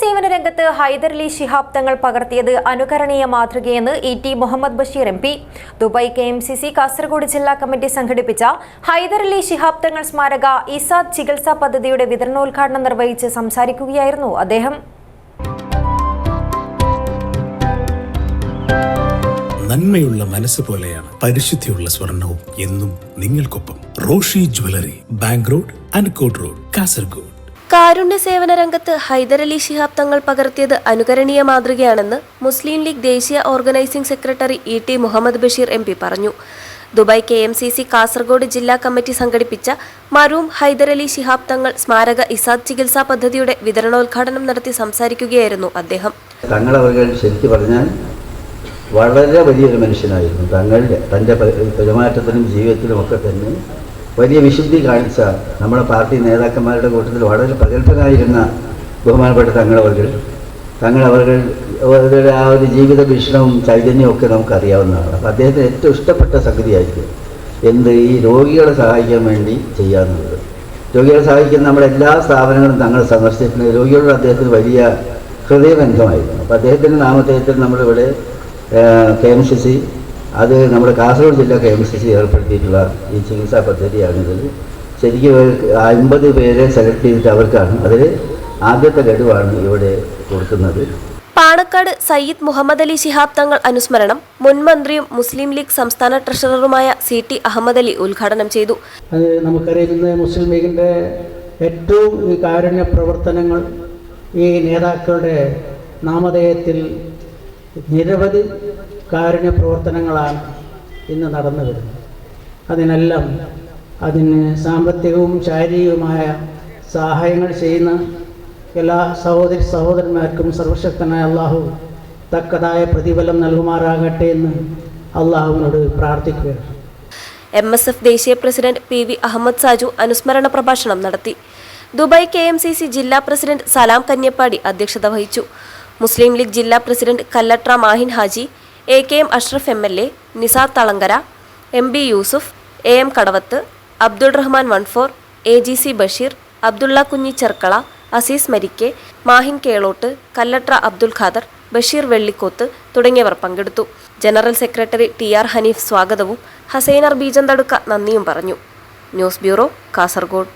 സേവന രംഗത്ത് ഹൈദരലി ശിഹാബ് തങ്ങൾ പകർത്തിയത് അനുകരണീയ മാതൃകയെന്ന് E T Muhammad Basheer M P. Dubai K M C C Kasaragod ജില്ലാ കമ്മിറ്റി സംഘടിപ്പിച്ച ഹൈദരലി ശിഹാബ് തങ്ങൾ സ്മാരക ഇസാദ് ചികിത്സാ പദ്ധതിയുടെ വിതരണോദ്ഘാടനം നിർവഹിച്ച് സംസാരിക്കുകയായിരുന്നു അദ്ദേഹം. നന്മയുള്ള മനസ്സ് പോലെയാണ് പരിശുദ്ധിയുള്ള സ്വർണവും എന്നും നിങ്ങൾക്കൊപ്പം Roshi jewellery bank road Ankot road Kasaragod. കാരുണ്യ സേവന രംഗത്ത് ഹൈദരലി ശിഹാബ് തങ്ങൾ പകർത്തിയത് അനുകരണീയ മാതൃകയാണെന്ന് മുസ്ലിം ലീഗ് ദേശീയ organising secretary E T Muhammad Basheer M പറഞ്ഞു. Dubai K M C C Kasaragod ജില്ലാ കമ്മിറ്റി സംഘടിപ്പിച്ച മറൂം ഹൈദരലി ശിഹാബ് തങ്ങൾ സ്മാരക ഇസാദ് ചികിത്സാ പദ്ധതിയുടെ വിതരണോദ്ഘാടനം നടത്തി സംസാരിക്കുകയായിരുന്നു അദ്ദേഹം. തങ്ങളവകൾ ശരിക്കും പറഞ്ഞാൽ വളരെ വലിയൊരു മനുഷ്യനായിരുന്നു. തങ്ങളുടെ തന്റെ പെരുമാറ്റത്തിനും ജീവിതത്തിലും ഒക്കെ തന്നെ വലിയ വിശുദ്ധി കാണിച്ച നമ്മുടെ പാർട്ടി നേതാക്കന്മാരുടെ കൂട്ടത്തിൽ വളരെ പ്രഗത്ഭരായിരുന്ന ബഹുമാനപ്പെട്ട തങ്ങളവർ തങ്ങളവർ അവരുടെ ആ ഒരു ജീവിത ഭീഷണവും ചൈതന്യവും ഒക്കെ നമുക്കറിയാവുന്നതാണ്. അപ്പോൾ അദ്ദേഹത്തിന് ഏറ്റവും ഇഷ്ടപ്പെട്ട സംഗതിയായിരിക്കും എന്ത് ഈ രോഗികളെ സഹായിക്കാൻ വേണ്ടി ചെയ്യാവുന്നത് രോഗികളെ സഹായിക്കുന്ന നമ്മുടെ എല്ലാ സ്ഥാപനങ്ങളും തങ്ങൾ സന്ദർശിച്ചിട്ടുണ്ട്. രോഗികളുടെ അദ്ദേഹത്തിന് വലിയ ഹൃദയബന്ധമായിരുന്നു. അപ്പോൾ അദ്ദേഹത്തിന്റെ നാമധേയത്തിൽ നമ്മളിവിടെ കെ എം സി സി അത് നമ്മുടെ കാസർഗോഡ് ജില്ല കെ എം സി സി ഏർപ്പെടുത്തിയിട്ടുള്ള ഈ ചികിത്സാ പദ്ധതിയാണിതിൽ ശരിക്കും അമ്പത് അൻപത് പേരെ സെലക്ട് ചെയ്തിട്ട് അവർക്കാണ്. അതിൽ ആദ്യത്തെ ഗഡുവാണ് ഇവിടെ കൊടുക്കുന്നത്. പാണക്കാട് സയ്യിദ് മുഹമ്മദ് അലി ശിഹാബ് തങ്ങൾ അനുസ്മരണം മുൻ മന്ത്രിയും മുസ്ലിം ലീഗ് സംസ്ഥാന ട്രഷററുമായ സി ടി അഹമ്മദ് അലി ഉദ്ഘാടനം ചെയ്തു. അത് നമുക്കറിയാം മുസ്ലിം ലീഗിന്റെ ഏറ്റവും ഈ കാരുണ്യ പ്രവർത്തനങ്ങൾ ഈ നേതാക്കളുടെ നാമധേയത്തിൽ നിരവധി കാരുണ്യ പ്രവർത്തനങ്ങളാണ് ഇന്ന് നടന്നു വരുന്നത്. അതിനെല്ലാം അതിന് സാമ്പത്തികവും ശാരീരികവുമായ സഹായങ്ങൾ ചെയ്യുന്ന എല്ലാ സഹോദരി സഹോദരന്മാർക്കും സർവശക്തനായ അള്ളാഹു തക്കതായ പ്രതിഫലം നൽകുമാറാകട്ടെ എന്ന് അള്ളാഹുവിനോട് പ്രാർത്ഥിക്കുകയാണ്. എം എസ് എഫ് ദേശീയ president P V Ahammed Saju അനുസ്മരണ പ്രഭാഷണം നടത്തി. Dubai K M C C ജില്ലാ പ്രസിഡന്റ് സലാം കന്യപ്പാടി അധ്യക്ഷത വഹിച്ചു. മുസ്ലിം ലീഗ് ജില്ലാ president Kallatra Mahin Haji A K M Ashraf M L A Nisar Thalangara M B Yusuf A M Kadavath Abdul Rahman one four A G C Basheer Abdulla Kunhi Cherkala Aziz മരിക്കെ Mahin Kelot Kallatra Abdul Khader Basheer Vellikoth തുടങ്ങിയവർ പങ്കെടുത്തു. General secretary T R Hanif സ്വാഗതവും ഹസൈനർ ബീജന്തടുക്ക നന്ദിയും പറഞ്ഞു. News bureau Kasaragod.